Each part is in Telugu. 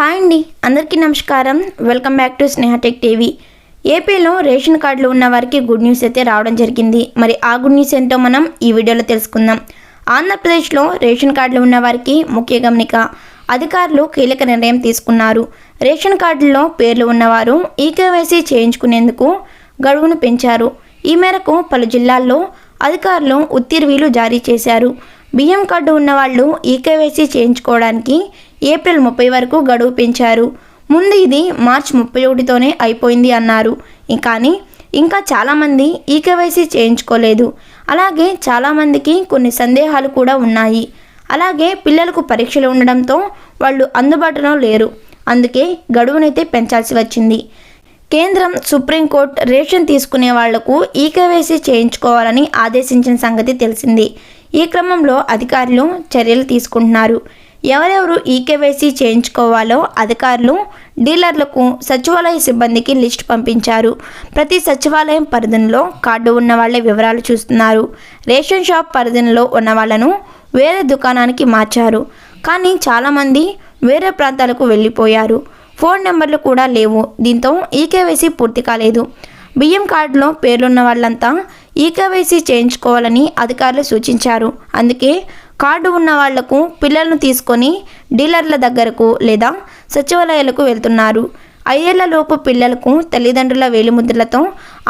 హాయ్ అండి అందరికీ నమస్కారం. Welcome back to Sneha Tech TV. ఏపీలో రేషన్ కార్డులు ఉన్న వారికి గుడ్ న్యూస్ అయితే రావడం జరిగింది. మరి ఆ గుడ్ న్యూస్ ఏంటో మనం ఈ వీడియోలో తెలుసుకుందాం. ఆంధ్రప్రదేశ్లో రేషన్ కార్డులు ఉన్న వారికి ముఖ్య గమనిక అధికారులు కీలక నిర్ణయం తీసుకున్నారు. రేషన్ కార్డుల్లో పేర్లు ఉన్నవారు ఈకేవైసీ చేయించుకునేందుకు గడువును పెంచారు. ఈ మేరకు పలు జిల్లాల్లో అధికారులు ఉత్తర్వులు జారీ చేశారు. బియ్యం కార్డు ఉన్నవాళ్ళు ఈకేవైసీ చేయించుకోవడానికి ఏప్రిల్ ముప్పై వరకు గడువు పెంచారు. ముందు ఇది మార్చ్ ముప్పై ఒకటితోనే అయిపోయింది అన్నారు. కానీ ఇంకా చాలామంది ఈ కేవైసీ చేయించుకోలేదు. అలాగే చాలామందికి కొన్ని సందేహాలు కూడా ఉన్నాయి. అలాగే పిల్లలకు పరీక్షలు ఉండడంతో వాళ్ళు అందుబాటులో లేరు. అందుకే గడువునైతే పెంచాల్సి వచ్చింది. కేంద్రం సుప్రీంకోర్టు రేషన్ తీసుకునే వాళ్ళకు ఈకేవైసీ చేయించుకోవాలని ఆదేశించిన సంగతి తెలిసింది. ఈ క్రమంలో అధికారులు చర్యలు తీసుకుంటున్నారు. ఎవరెవరు ఈకేవైసీ చేయించుకోవాలో అధికారులు డీలర్లకు సచివాలయ సిబ్బందికి లిస్ట్ పంపించారు. ప్రతి సచివాలయం పరిధిలో కార్డు ఉన్న వాళ్ళ వివరాలు చూస్తున్నారు. రేషన్ షాప్ పరిధిలో ఉన్న వాళ్ళను వేరే దుకాణానికి మార్చారు. కానీ చాలామంది వేరే ప్రాంతాలకు వెళ్ళిపోయారు. ఫోన్ నెంబర్లు కూడా లేవు. దీంతో ఈకేవైసీ పూర్తి కాలేదు. బియ్యం కార్డులో పేర్లున్న వాళ్ళంతా ఈకేవైసీ చేయించుకోవాలని అధికారులు సూచించారు. అందుకే కార్డు ఉన్న వాళ్ళకు పిల్లలను తీసుకొని డీలర్ల దగ్గరకు లేదా సచివాలయాలకు వెళ్తున్నారు. ఐదేళ్ళలోపు పిల్లలకు తల్లిదండ్రుల వేలిముద్రలతో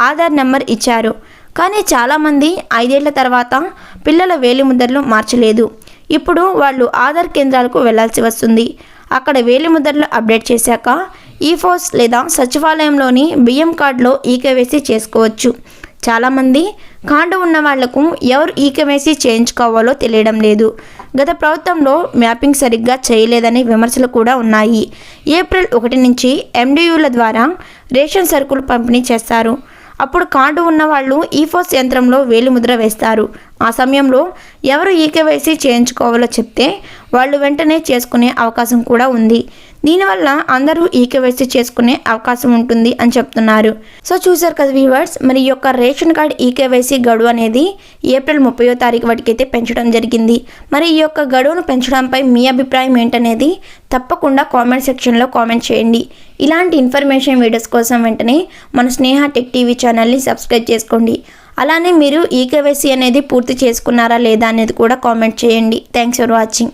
ఆధార్ నెంబర్ ఇచ్చారు. కానీ చాలామంది ఐదేళ్ళ తర్వాత పిల్లల వేలిముద్రలు మార్చలేదు. ఇప్పుడు వాళ్ళు ఆధార్ కేంద్రాలకు వెళ్ళాల్సి వస్తుంది. అక్కడ వేలిముద్రలు అప్డేట్ చేశాక ఈ ఫోర్స్ లేదా సచివాలయంలోని బియ్యం కార్డులో ఈకేవేసీ చేసుకోవచ్చు. చాలామంది కార్డు ఉన్న వాళ్ళకు ఎవరు ఈకేవైసీ చేయించుకోవాలో తెలియడం లేదు. గత ప్రభుత్వంలో మ్యాపింగ్ సరిగ్గా చేయలేదనే విమర్శలు కూడా ఉన్నాయి. ఏప్రిల్ ఒకటి నుంచి ఎండియూల ద్వారా రేషన్ సరుకులు పంపిణీ చేస్తారు. అప్పుడు కార్డు ఉన్న వాళ్ళు ఈఫోస్ యంత్రంలో వేలిముద్ర వేస్తారు. ఆ సమయంలో ఎవరు ఈకేవైసీ చేయించుకోవాలో చెప్తే వాళ్ళు వెంటనే చేసుకునే అవకాశం కూడా ఉంది. దీనివల్ల అందరూ ఈకేవైసీ చేసుకునే అవకాశం ఉంటుంది అని చెప్తున్నారు. సో చూసారు కదా వ్యూవర్స్ మరి ఈ యొక్క రేషన్ కార్డ్ ఈకేవైసీ గడువు అనేది ఏప్రిల్ ముప్పయో తారీఖు వాటికైతే పెంచడం జరిగింది. మరి ఈ యొక్క గడువును పెంచడంపై మీ అభిప్రాయం ఏంటనేది తప్పకుండా కామెంట్ సెక్షన్లో కామెంట్ చేయండి. ఇలాంటి ఇన్ఫర్మేషన్ వీడియోస్ కోసం వెంటనే మన స్నేహ టెక్ టీవీ ఛానల్ని సబ్స్క్రైబ్ చేసుకోండి. అలానే మీరు ఈకేవైసీ అనేది పూర్తి చేసుకున్నారా లేదా అనేది కూడా కామెంట్ చేయండి. Thanks for watching